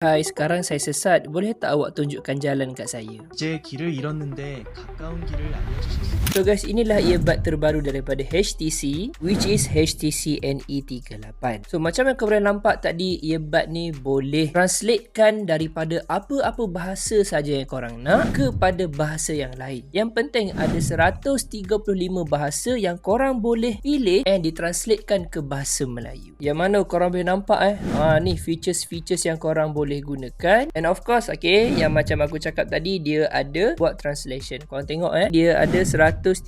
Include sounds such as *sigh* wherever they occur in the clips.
Hai, sekarang saya sesat. Boleh tak awak tunjukkan jalan kat saya? 이제 길을 잃었는데 가까운 길을 알려주셨습니다. So guys, inilah earbud terbaru daripada HTC which is HTC NE38. So macam yang korang nampak tadi, earbud ni boleh translatekan daripada apa-apa bahasa saja yang korang nak kepada bahasa yang lain. Yang penting ada 135 bahasa yang korang boleh pilih and ditranslatekan ke bahasa Melayu. Yang mana korang boleh nampak eh, ha ni features-features yang korang boleh gunakan and of course okay, yang macam aku cakap tadi dia ada buat translation. Korang tengok eh, dia ada 134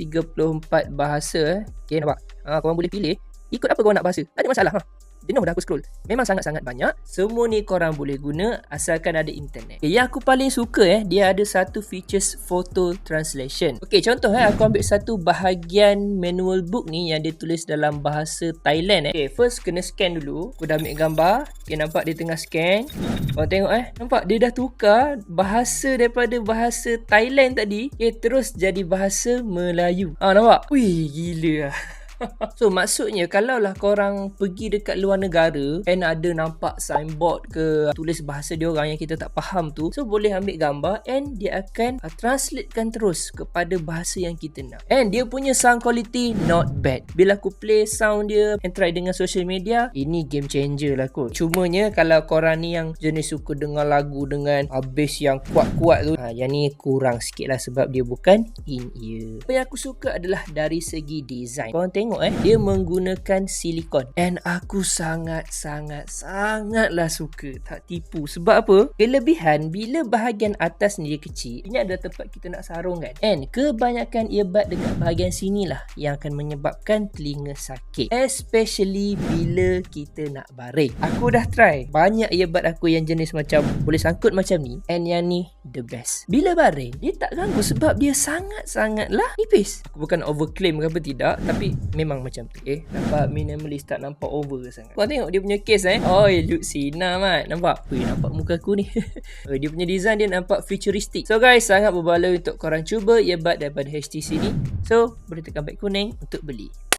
bahasa eh. Okay, nampak? Ha, korang boleh pilih ikut apa korang nak bahasa. Tak ada masalah. Ha. Dia dah aku scroll. Memang sangat-sangat banyak. Semua ni korang boleh guna asalkan ada internet. Okay, yang aku paling suka eh, dia ada satu features photo translation. Okay, contoh eh, aku ambil satu bahagian manual book ni yang dia tulis dalam bahasa Thailand eh. Okay, first kena scan dulu. Aku dah ambil gambar. Okay, nampak dia tengah scan. Korang tengok eh, nampak dia dah tukar bahasa daripada bahasa Thailand tadi. Okay, terus jadi bahasa Melayu. Ah, nampak? Wih, gila lah. *laughs* *laughs* so maksudnya kalau lah korang pergi dekat luar negara and ada nampak signboard ke tulis bahasa dia orang yang kita tak faham tu so boleh ambil gambar and dia akan uh, translatekan terus kepada bahasa yang kita nak. And dia punya sound quality not bad. Bila aku play sound dia and try dengan social media ini game changer lah kot. Cumanya kalau korang ni yang jenis suka dengar lagu dengan uh, bass yang kuat-kuat tu uh, yang ni kurang sikit lah sebab dia bukan in ear. Apa yang aku suka adalah dari segi design. Korang tengok tengok eh. Dia menggunakan silikon. And aku sangat sangat sangatlah suka. Tak tipu. Sebab apa? Kelebihan bila bahagian atas ni dia kecil ini ada tempat kita nak sarung kan? And kebanyakan earbud dekat bahagian sini lah yang akan menyebabkan telinga sakit. Especially bila kita nak baring. Aku dah try. Banyak earbud aku yang jenis macam boleh sangkut macam ni. And yang ni the best. Bila baring dia tak ganggu sebab dia sangat-sangatlah nipis. Aku bukan overclaim ke apa tidak. Tapi memang macam tu eh. Nampak minimalist tak nampak over sangat. Kau tengok dia punya case eh. Oh look Sina mat. Nampak? Ui, nampak muka aku ni. *laughs* Dia punya design dia nampak futuristic. So guys sangat berbaloi untuk korang cuba. Earbud daripada HTC ni. So boleh tekan beg kuning untuk beli